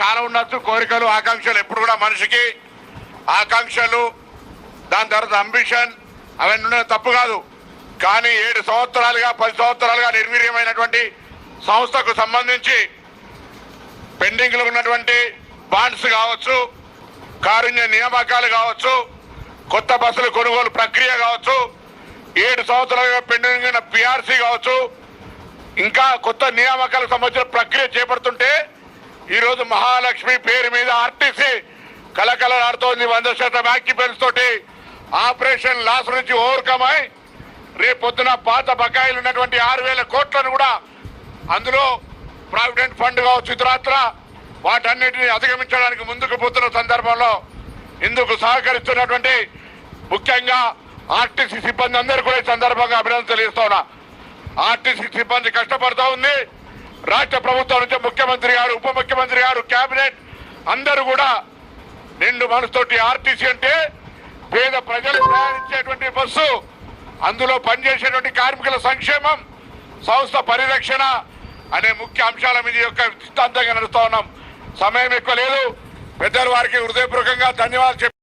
చాలా ఉండొచ్చు కోరికలు ఆకాంక్షలు ఎప్పుడు కూడా మనిషికి. ఆకాంక్షలు దాని తర్వాత అంబిషన్ అవన్నీ ఉండడం తప్పు కాదు. కానీ ఏడు సంవత్సరాలుగా పది సంవత్సరాలుగా నిర్వీర్యమైనటువంటి సంస్థకు సంబంధించి పెండింగ్లో ఉన్నటువంటి బాండ్స్ కావచ్చు కారుణ్య నియామకాలు కావచ్చు కొత్త బస్సుల కొనుగోలు ప్రక్రియ కావచ్చు ఏడు సంవత్సరాలుగా పెండింగ్ ఉన్న పిఆర్సీ కావచ్చు ఇంకా కొత్త నియామకాలకు సంబంధించిన ఈరోజు మహాలక్ష్మి పేరు మీద ఆర్టీసీ కలకలలాడుతోంది వంద శాతం ఆక్యుపెన్స్ తోటి. ఆపరేషన్ లాస్ నుంచి ఓవర్కమ్ అయి రేపు పొద్దున పాత బకాయిలు ఉన్నటువంటి ఆరు వేల కోట్లను కూడా అందులో ప్రావిడెంట్ ఫండ్ కావచ్చు ఇతరాత్ర వాటన్నిటిని అధిగమించడానికి ముందుకు పోతున్న సందర్భంలో ఇందుకు సహకరిస్తున్నటువంటి ముఖ్యంగా ఆర్టీసీ సిబ్బంది అందరూ కూడా ఈ సందర్భంగా అభినందన తెలియజేస్తా ఉన్నా. ఆర్టీసీ సిబ్బంది కష్టపడుతూ ఉంది. రాష్ట్ర ప్రభుత్వం నుంచి ముఖ్యమంత్రి గారు ఉప ముఖ్యమంత్రి గారు కేబినెట్ అందరూ కూడా నిండు మనసుతోటి ఆర్టీసీ అంటే పేద ప్రజలు ప్రయాణించేటువంటి బస్సు అందులో పనిచేసేటువంటి కార్మికుల సంక్షేమం సంస్థ పరిరక్షణ అనే ముఖ్య అంశాల మీద యొక్క సిద్ధాంతంగా నడుస్తూ ఉన్నాం. సమయం ఎక్కువ లేదు. పెద్దల వారికి హృదయపూర్వకంగా ధన్యవాదాలు